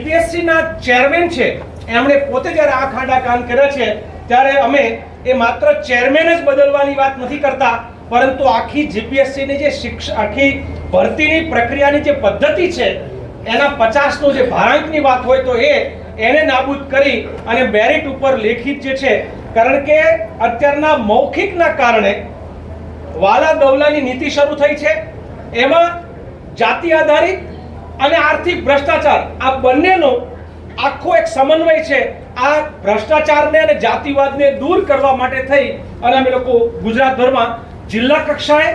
GPSC ના chairman છે. એમણે પોતે જ્યારે આ ખાડા કામ કર્યા છે, ત્યારે અમે એ માત્ર ચેરમેન જ બદલવાની વાત નથી કરતા, પરંતુ આખી જીપીએસસી ની જે શિક્ષણ આખી ભરતીની પ્રક્રિયાની જે પદ્ધતિ છે, એના પચાસનો જે ભારાંકની વાત હોય તો એ એને નાબૂદ કરી અને મેરિટ ઉપર લેખિત જે છે, કારણ કે અત્યારના મૌખિકના કારણે વાલા દવલાની નીતિ શરૂ થઈ છે. એમાં જાતિ આધારિત અને આર્થિક ભ્રષ્ટાચાર. આ બંનેનો આખો એક સમન્વય છે. આ ભ્રષ્ટાચારને અને જાતિવાદને દૂર કરવા માટે થઈ અને અમે લોકો ગુજરાતભરમાં જિલ્લા કક્ષાએ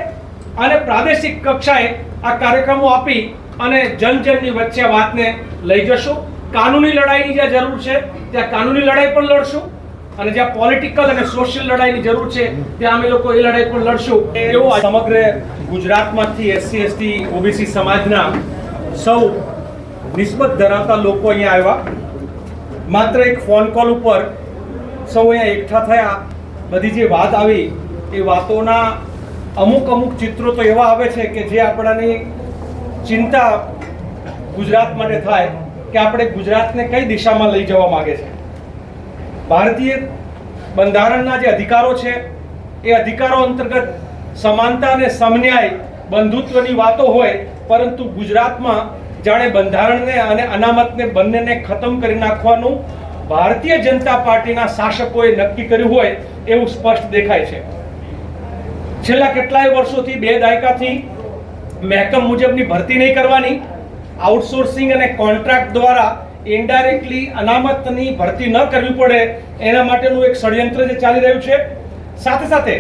અને પ્રાદેશિક કક્ષાએ આ કાર્યક્રમો આપી અને જનજનની વચ્ચે વાતને લઈ જશું. કાનૂની લડાઈની જ્યાં જરૂર છે, ત્યાં કાનૂની લડાઈ પણ લડશું અને જ્યાં પોલિટિકલ અને સોશિયલ લડાઈની જરૂર છે, ત્યાં અમે લોકો એ લડાઈ પણ લડશું. એવો સમગ્ર ગુજરાતમાંથી એસસી, એસટી, ઓબીસી સમાજના સૌ નિસ્બત ધરાવતા લોકો અહીંયા આવ્યા. માત્ર એક ફોન કોલ ઉપર સૌ અહીંયા એકઠા થયા. બધી જે વાત આવી એ વાતોના અમુક અમુક ચિત્રો તો એવા આવે છે કે જે આપણાની ચિંતા ગુજરાત માટે થાય કે આપણે ગુજરાતને કઈ દિશામાં લઈ જવા માગે છે. ભારતીય બંધારણના જે અધિકારો છે, એ અધિકારો અંતર્ગત સમાનતા અને સમન્યાય બંધુત્વની વાતો હોય પરંતુ ગુજરાતમાં જાણે બંધારણને અને અનામતને બંનેને ખતમ કરી નાખવાનું ભારતીય જનતા પાર્ટીના શાસકોએ નક્કી કર્યું હોય એવું સ્પષ્ટ દેખાય છે. છેલ્લા કેટલાય વર્ષોથી બે દાયકાથી મહેકમ મુજબની ભરતી નહીં કરવાની, આઉટસોર્સિંગ અને કોન્ટ્રાક્ટ દ્વારા ઇન્ડાયરેક્ટલી અનામતની ભરતી ન કરવી પડે એના માટેનું એક ષડયંત્ર જે ચાલી રહ્યું છે. સાથે સાથે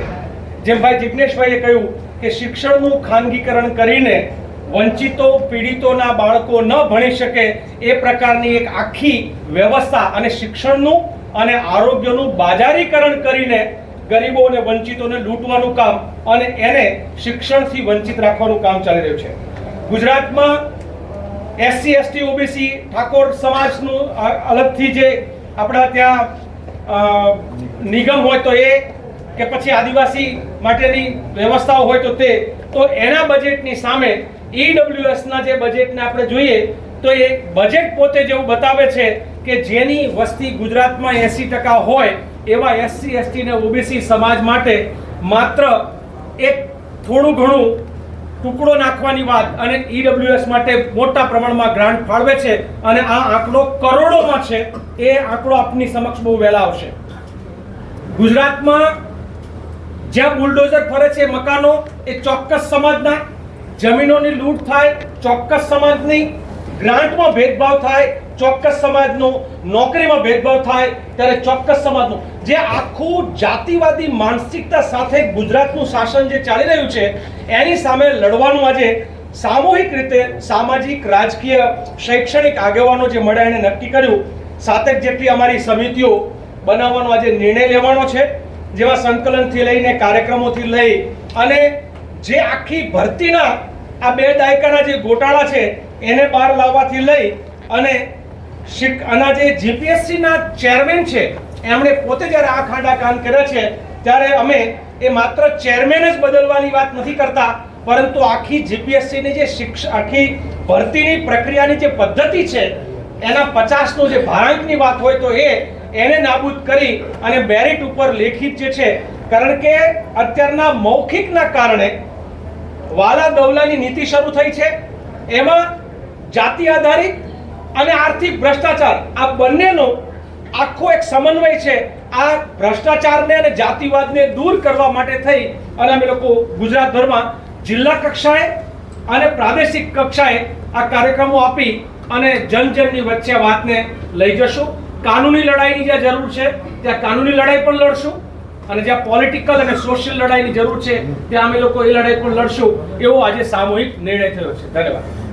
જેમ ભાઈ જિગ્નેશભાઈએ કહ્યું કે શિક્ષણનું ખાનગીકરણ કરીને વંચિતો, પીડિતોના બાળકો ન ભણી શકે એ પ્રકારની એક આખી વ્યવસ્થા અને શિક્ષણનું અને આરોગ્યનું બાજારીકરણ કરીને ગરીબો અને વંચિતોને લૂંટવાનું કામ અને એને શિક્ષણથી વંચિત રાખવાનું કામ ચાલી રહ્યું છે. ગુજરાતમાં એસસી, એસટી, ઓબીસી, ઠાકોર સમાજનું અલગથી જે આપણા ત્યાં નિગમ હોય તો એ કે પછી આદિવાસી માટેની વ્યવસ્થાઓ હોય તો તે, તો એના બજેટની સામે ઈડબ્લ્યુએસ ના જે બજેટને આપણે જોઈએ, તો એ બજેટ પોતે જેવું બતાવે છે કે જેની વસ્તી ગુજરાતમાં એસી ટકા હોય, એવા એસસી એસટી ને ઓબીસી સમાજ માટે માત્ર એક થોડું ઘણું ટુકડો નાખવાની વાત અને ઈડબ્લ્યુએસ માટે મોટા પ્રમાણમાં ગ્રાન્ટ ફાળવે છે અને આ આંકડો કરોડોમાં છે, એ આંકડો આપની સમક્ષ બહુ વહેલા આવશે. ગુજરાતમાં જ્યાં બુલડોઝર ફરે છે મકાનો, એ ચોક્કસ સમાજના જમીનોની લૂંટ થાય, ચોક્કસ સમાજની ગ્રાન્ટમાં ભેદભાવ થાય, ચોક્કસ સમાજનો નોકરીમાં ભેદભાવ થાય, ત્યારે ચોક્કસ સમાજનું. જે આખું જાતિવાદી માનસિકતા સાથે ગુજરાતનું શાસન જે ચાલી રહ્યું છે, એની સામે લડવાનું આજે સામૂહિક રીતે સામાજિક, રાજકીય, શૈક્ષણિક આગેવાનો જે મળ્યા એને નક્કી કર્યું. સાતેક જેટલી અમારી સમિતિઓ બનાવવાનો આજે નિર્ણય લેવાનો છે, જેવા સંકલનથી લઈને કાર્યક્રમોથી લઈ અને જે આખી ભરતીના આ બે દાયકાના જે ગોટાળા છે, એને બહાર લાવવાથી લઈ અને શિક આના જે જીપીએસસીના ચેરમેન છે, એમણે પોતે જ્યારે આ ખાડા કાન કર્યા છે, ત્યારે અમે એ માત્ર ચેરમેન જ બદલવાની વાત નથી કરતા, પરંતુ આખી જીપીએસસીની જે શિક્ષ, આખી ભરતીની પ્રક્રિયાની જે પદ્ધતિ છે, એના પચાસનો જે ભારાંકની વાત હોય તો એ એને નાબૂદ કરી અને મેરિટ ઉપર લેખિત જે છે, કારણ કે અત્યારના મૌખિકના કારણે વાલા દવલાની નીતિ શરૂ થઈ છે. એમાં જાતિ આધારિત અને આર્થિક ભ્રષ્ટાચાર, આ બંનેનો આખો એક સમન્વય છે. આ ભ્રષ્ટાચારને અને જાતિવાદને દૂર કરવા માટે થઈ અને અમે લોકો ગુજરાતભરમાં જિલ્લા કક્ષાએ અને પ્રાદેશિક કક્ષાએ આ કાર્યક્રમો આપી અને જનજનની વચ્ચે વાતને લઈ જશું. કાનૂની લડાઈની જ્યાં જરૂર છે, ત્યાં કાનૂની લડાઈ પણ લડશું. અને જ્યાં પોલિટિકલ અને સોશિયલ લડાઈની જરૂર છે, ત્યાં અમે લોકો એ લડાઈ પણ લડશું, એવો આજે સામૂહિક નિર્ણય થયો છે. ધન્યવાદ.